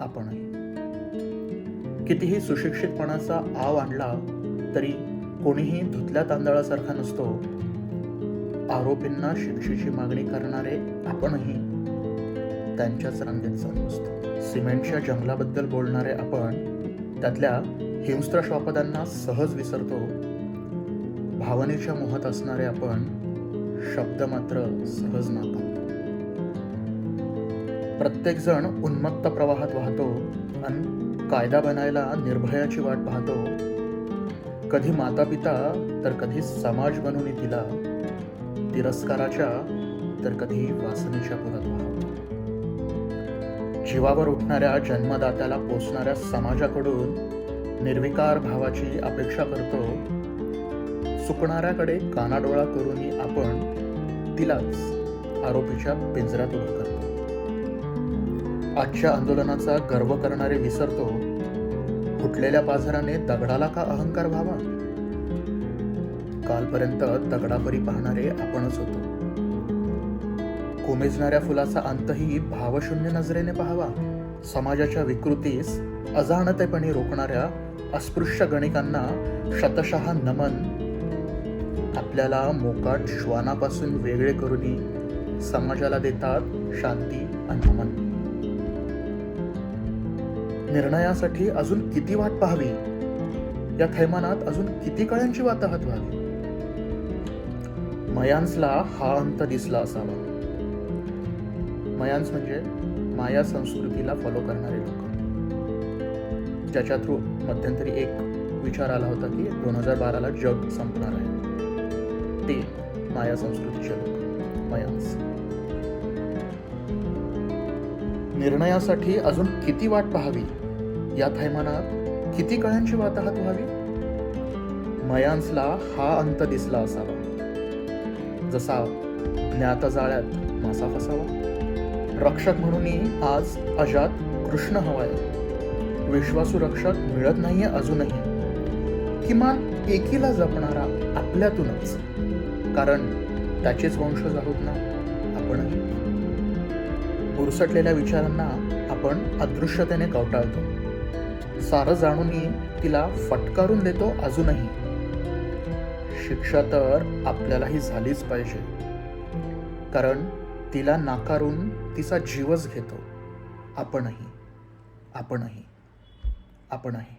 आपणही कितीही सुशिक्षितपणाचा आव आणला तरी कोणीही धुतल्या तांदळासारखा नसतो. आरोपींना शिक्षेची मागणी करणारे आपणही त्यांच्याच रांगेत जात असतो सिमेंटच्या जंगलाबद्दल बोलणारे आपण त्यातल्या हिंस्त्र श्वापदांना सहज विसरतो. भावनेच्या मोहात असणारे आपण शब्द मात्र सहज नाकारतो प्रत्येक जण उन्मत्त प्रवाहात वाहतो आणि कायदा बनायला निर्भयाची वाट पाहतो. कधी माता पिता तर कधी समाज बनून तिला. तिरस्काराच्या तर कधी वासनेच्या पुरात वाहतो. जीवावर उठणाऱ्या जन्मदात्याला पोचणाऱ्या समाजाकडून निर्विकार भावाची अपेक्षा करतो. चुकणाऱ्याकडे कानाडोळा करूनही आपण तिलाच आरोपीच्या पिंजऱ्यात उभं करतो. आजच्या आंदोलनाचा गर्व करणारे विसरतो. फुटलेल्या पाझराने दगडाला का अहंकार व्हावा? कालपर्यंत दगडापरी पाहणारे आपणच होतो. कोमेजणाऱ्या फुलाचा अंतही भावशून्य नजरेने पाहावा. समाजाच्या विकृतीस अजाणतेपणे रोखणाऱ्या अस्पृश्य गणिकांना शतशः नमन. आपल्याला मोकाट श्वानापासून वेगळे करूनही समाजाला देतात शांती आणि नमन निर्णयासाठी अजून किती वाट पाहावी? या थैमानात अजून किती कळ्यांची वाताहत व्हावी? मयांसला हा अंत दिसला असावा. मयांस म्हणजे माया संस्कृतीला फॉलो करणारे लोक. ज्याच्या थ्रू मध्यंतरी एक विचार आला होता की दोन हजार बाराला जग संपणार आहे. ते माया संस्कृतीचे लोक मयांस. निर्णयासाठी अजून किती वाट पाहावी? या थैमानात किती कळ्यांची वाताहत व्हावी? मयांसला हा अंत दिसला असावा. जसा ज्ञात जाळ्यात मासा फसावा. रक्षक म्हणूनही आज अजात कृष्ण हवाय. विश्वासू रक्षक मिळत नाहीये अजूनही. किमान एकीला जपणारा आपल्यातूनच. कारण त्याचेच वंशज आहोत ना आपणही. उरसटलेल्या विचारांना आपण अदृश्यतेने कवटाळतो. सारं जाणूनही तिला फटकारून देतो अजूनही. शिक्षा तर आपल्यालाही झालीच पाहिजे. कारण तिला नाकारून तिचा जीवच घेतो. आपणही. आपणही. आपणही.